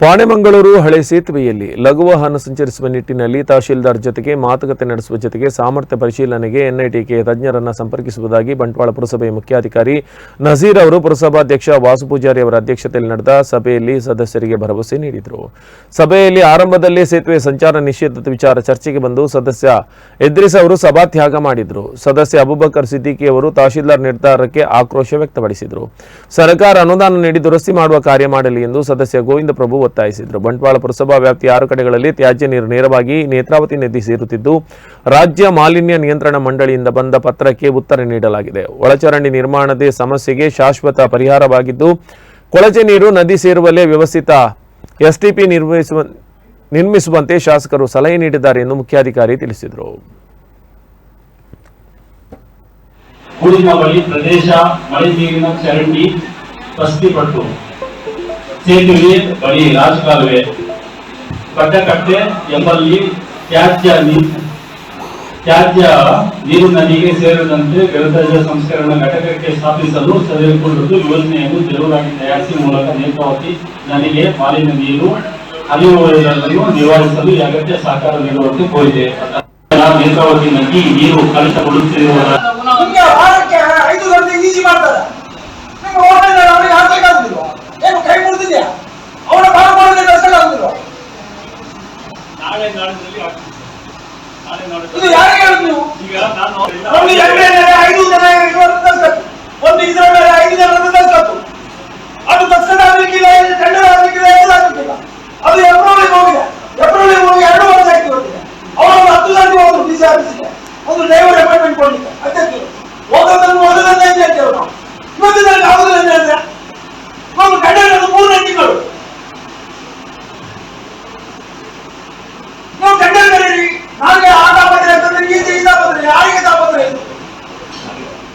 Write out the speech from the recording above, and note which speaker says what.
Speaker 1: ಪಾಣೆಮಂಗಳೂರು ಹಳೆ ಸೇತುವೆಯಲ್ಲಿ ಲಘು ವಾಹನ ಸಂಚರಿಸುವ ನಿಟ್ಟಿನಲ್ಲಿ ತಹಶೀಲ್ದಾರ್ ಜೊತೆಗೆ ಮಾತುಕತೆ ನಡೆಸುವ ಜೊತೆಗೆ ಸಾಮರ್ಥ್ಯ ಪರಿಶೀಲನೆಗೆ ಎನ್ಐಟಿಕೆ ತಜ್ಞರನ್ನು ಸಂಪರ್ಕಿಸುವುದಾಗಿ ಬಂಟ್ವಾಳ ಪುರಸಭೆಯ ಮುಖ್ಯಾಧಿಕಾರಿ ನಜೀರ್ ಅವರು ಪುರಸಭಾಧ್ಯಕ್ಷ ವಾಸು ಪೂಜಾರಿ ಅವರ ಅಧ್ಯಕ್ಷತೆಯಲ್ಲಿ ನಡೆದ ಸಭೆಯಲ್ಲಿ ಸದಸ್ಯರಿಗೆ ಭರವಸೆ ನೀಡಿದರು. ಸಭೆಯಲ್ಲಿ ಆರಂಭದಲ್ಲೇ ಸೇತುವೆ ಸಂಚಾರ ನಿಷೇಧದ ವಿಚಾರ ಚರ್ಚೆಗೆ ಬಂದು ಸದಸ್ಯ ಎದ್ರಿಸ್ ಅವರು ಸಭಾತ್ಯಾಗ ಮಾಡಿದರು. ಸದಸ್ಯ ಅಬುಬಕರ್ ಸಿದ್ದಿಕಿ ಅವರು ತಹಶೀಲ್ದಾರ್ ನಿರ್ಧಾರಕ್ಕೆ ಆಕ್ರೋಶ ವ್ಯಕ್ತಪಡಿಸಿದರು. ಸರ್ಕಾರ ಅನುದಾನ ನೀಡಿ ದುರಸ್ತಿ ಮಾಡುವ ಕಾರ್ಯ ಮಾಡಲಿ ಎಂದು ಸದಸ್ಯ ಗೋವಿಂದ ಪ್ರಭು ಒತ್ತಾಯಿಸಿದರು. ಬಂಟ್ವಾಳ ಪುರಸಭಾ ವ್ಯಾಪ್ತಿಯ ಆರು ಕಡೆಗಳಲ್ಲಿ ತ್ಯಾಜ್ಯ ನೀರು ನೇರವಾಗಿ ನೇತ್ರಾವತಿ ನದಿ ಸೇರುತ್ತಿದ್ದು, ರಾಜ್ಯ ಮಾಲಿನ್ಯ ನಿಯಂತ್ರಣ ಮಂಡಳಿಯಿಂದ ಬಂದ ಪತ್ರಕ್ಕೆ ಉತ್ತರ ನೀಡಲಾಗಿದೆ. ಒಳಚರಂಡಿ ನಿರ್ಮಾಣದ ಸಮಸ್ಯೆಗೆ ಶಾಶ್ವತ ಪರಿಹಾರವಾಗಿದ್ದು ಕೊಳಚೆ ನೀರು ನದಿ ಸೇರುವಲ್ಲೇ ವ್ಯವಸ್ಥಿತ ಎಸ್ಟಿಪಿ ನಿರ್ವಹಿಸುವ ನಿರ್ಮಿಸುವಂತೆ ಶಾಸಕರು ಸಲಹೆ ನೀಡಿದ್ದಾರೆ ಎಂದು ಮುಖ್ಯಾಧಿಕಾರಿ ತಿಳಿಸಿದರು.
Speaker 2: ಪ್ರದೇಶ ಮಳೆ ನೀರಿನ ಚರಂಡಿ ಸೇತುವೆ ಬಳಿ ರಾಜಕಾಲುವೆ ಪಟ್ಟಕಟ್ಟೆ ಎಂಬಲ್ಲಿ ತ್ಯಾಜ್ಯ ತ್ಯಾಜ್ಯ ನೀರು ನದಿಗೆ ಸೇರದಂತೆ ಘನತ್ಯಾಜ್ಯ ಸಂಸ್ಕರಣ ಘಟಕಕ್ಕೆ ಸ್ಥಾಪಿಸಲು ತೆಗೆದುಕೊಂಡಿದ್ದು ಯೋಜನೆಯನ್ನು ಜರೂರಾಗಿ ತಯಾರಿಸಿ ಮೂಲಕ ನೇತ್ರಾವತಿ ನದಿಗೆ ಮಾಲಿನ್ಯ ನೀರು ಹರಿಯುವುದನ್ನು ನಿವಾರಿಸಲು ಅಗತ್ಯ ಸಹಕಾರ ನೀಡುವಂತೆ ಕೋರಿದೆ. ನೇತ್ರಾವತಿ ನದಿ, ನೀರು ಕಲುಷಗೊಳ್ಳುತ್ತಿರುವ ನಾಳೆ ನಾಡಿನಲ್ಲಿ ಆಗ್ತದೆ. ನಾಳೆ ನಾಡಿದ್ದು
Speaker 3: ಯಾರಿಗೆ ಹೇಳುದು ನೀವು
Speaker 2: ಈಗ ನಾನು